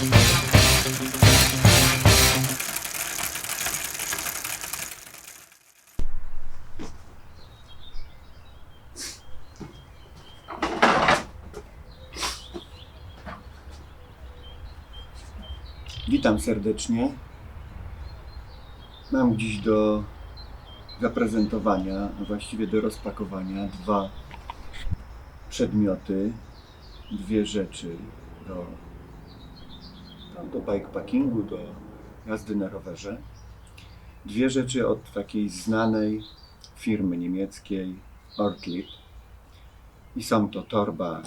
Witam serdecznie. Mam dziś do zaprezentowania, a właściwie do rozpakowania dwa przedmioty, dwie rzeczy do, do bikepackingu, do jazdy na rowerze. Dwie rzeczy od takiej znanej firmy niemieckiej Ortlieb. I są to torba,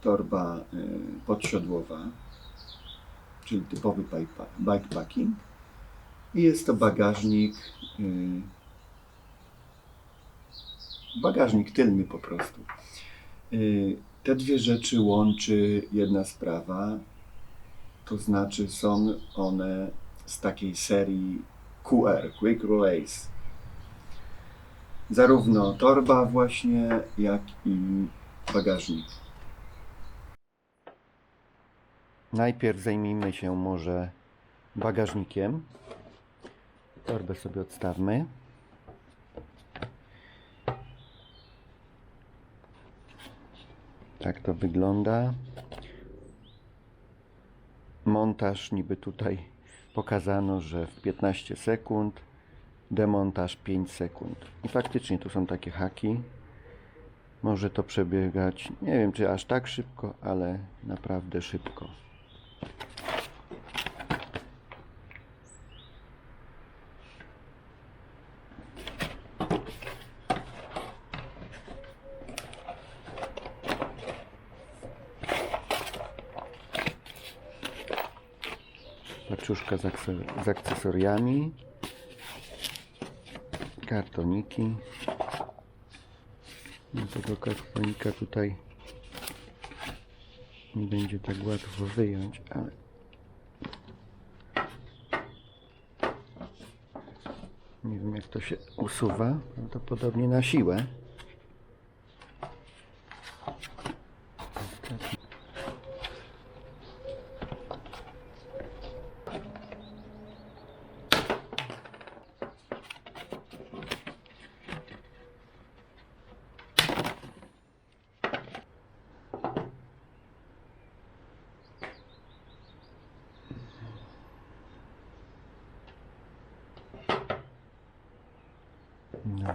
torba y, podsiodłowa, czyli typowy bike- bikepacking. I jest to bagażnik, yy, bagażnik tylny po prostu. Yy, Te dwie rzeczy łączy jedna sprawa, to znaczy są one z takiej serii QR, Quick Release. Zarówno torba właśnie, jak i bagażnik. Najpierw zajmijmy się może bagażnikiem. Torbę sobie odstawmy. Tak to wygląda. Montaż niby tutaj pokazano, że w 15 sekund, demontaż 5 sekund. I faktycznie tu są takie haki. Może to przebiegać, nie wiem czy aż tak szybko, ale naprawdę szybko. Paczuszka z, akse- z akcesoriami. Kartoniki. No tego kartonika tutaj nie będzie tak łatwo wyjąć, ale nie wiem jak to się usuwa. Prawdopodobnie na siłę.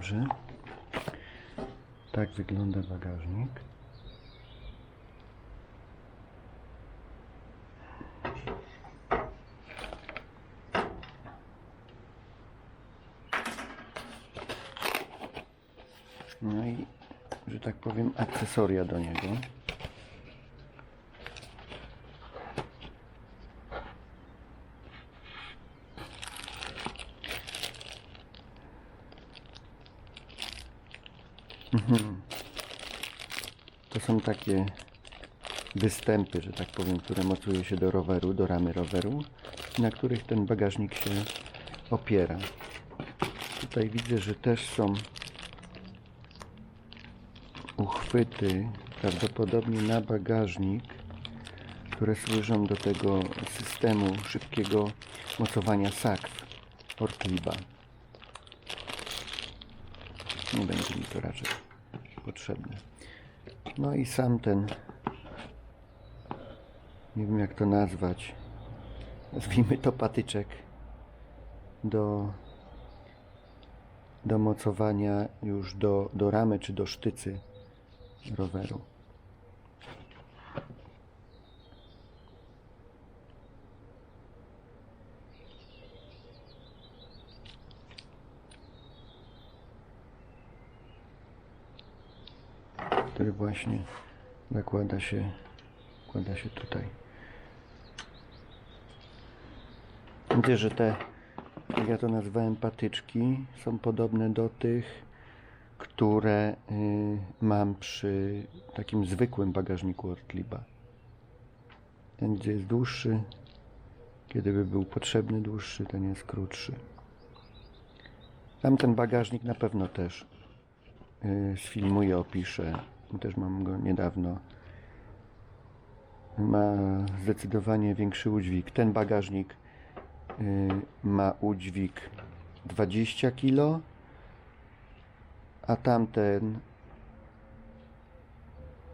Dobrze. Tak wygląda bagażnik. No i, że tak powiem, akcesoria do niego. To są takie występy, że tak powiem, które mocuje się do roweru, do ramy roweru, na których ten bagażnik się opiera. Tutaj widzę, że też są uchwyty, prawdopodobnie na bagażnik, które służą do tego systemu szybkiego mocowania sakw Ortliba. Nie będzie mi to raczej potrzebne. No i sam ten, nie wiem jak to nazwać, nazwijmy to patyczek do, do mocowania już do, do ramy czy do sztycy roweru. Który właśnie nakłada się, nakłada się tutaj. Widzę, że te, jak ja to nazwałem, patyczki są podobne do tych, które y, mam przy takim zwykłym bagażniku Ortliba. Ten, gdzie jest dłuższy, kiedy by był potrzebny dłuższy, ten jest krótszy. Tamten bagażnik na pewno też y, sfilmuję, opiszę. Też mam go niedawno ma zdecydowanie większy udźwig. Ten bagażnik y, ma udźwig 20 kg, a tamten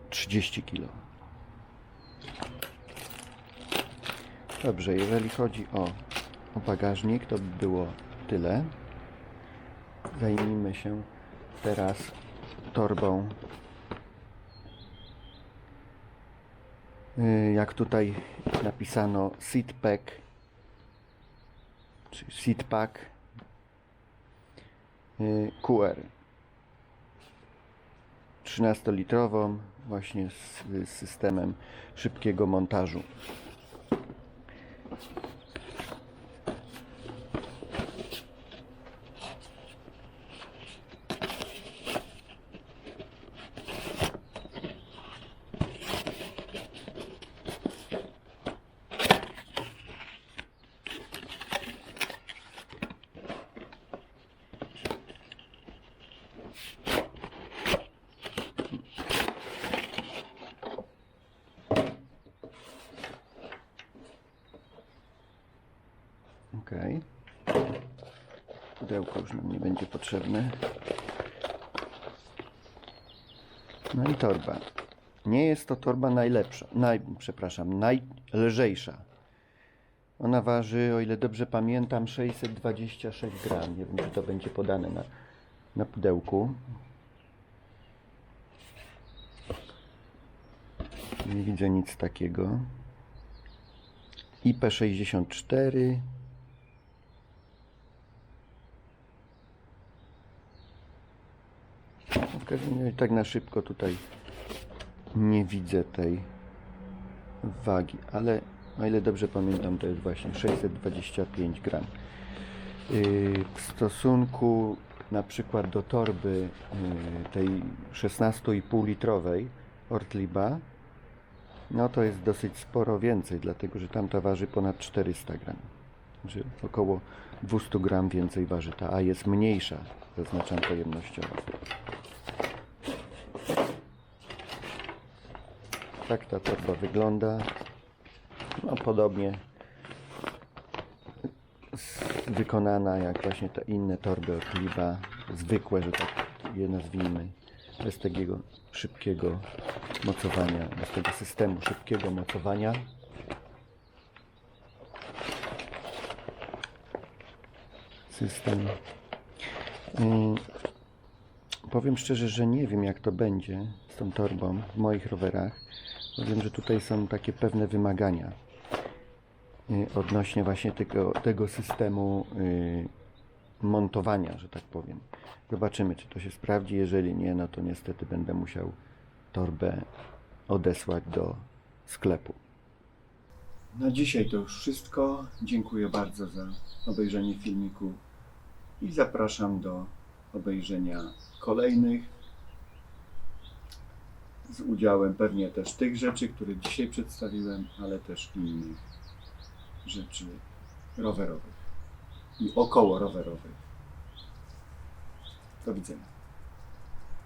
30 kg. Dobrze, jeżeli chodzi o, o bagażnik, to by było tyle. Zajmijmy się teraz torbą. Jak tutaj napisano seat pack, czy seat pack y, QR. 13-litrową, właśnie z, z systemem szybkiego montażu. Ok. Pudełko już nam nie będzie potrzebne. No i torba. Nie jest to torba najlepsza, naj, przepraszam, najlżejsza. Ona waży, o ile dobrze pamiętam, 626 gram. Nie wiem, czy to będzie podane na, na pudełku. Nie widzę nic takiego. IP64 W razie tak na szybko tutaj nie widzę tej wagi, ale o ile dobrze pamiętam, to jest właśnie 625 gram. Yy, W stosunku na przykład do torby yy, tej 16,5 litrowej Ortliba, no to jest dosyć sporo więcej, dlatego że tamta waży ponad 400 gram. Znaczy około 200 gram więcej waży ta, a jest mniejsza, zaznaczam pojemnościowo. Tak ta torba wygląda. No podobnie wykonana jak właśnie te inne torby od Liba, zwykłe, że tak je nazwijmy, bez takiego szybkiego mocowania, bez tego systemu szybkiego mocowania. System. Mm, Powiem szczerze, że nie wiem jak to będzie z tą torbą w moich rowerach. Wiem, że tutaj są takie pewne wymagania y, odnośnie właśnie tego, tego systemu y, montowania, że tak powiem. Zobaczymy, czy to się sprawdzi. Jeżeli nie, no to niestety będę musiał torbę odesłać do sklepu. Na dzisiaj to już wszystko. Dziękuję bardzo za obejrzenie filmiku i zapraszam do obejrzenia kolejnych z udziałem pewnie też tych rzeczy, które dzisiaj przedstawiłem, ale też innych rzeczy rowerowych i około rowerowych. Do widzenia.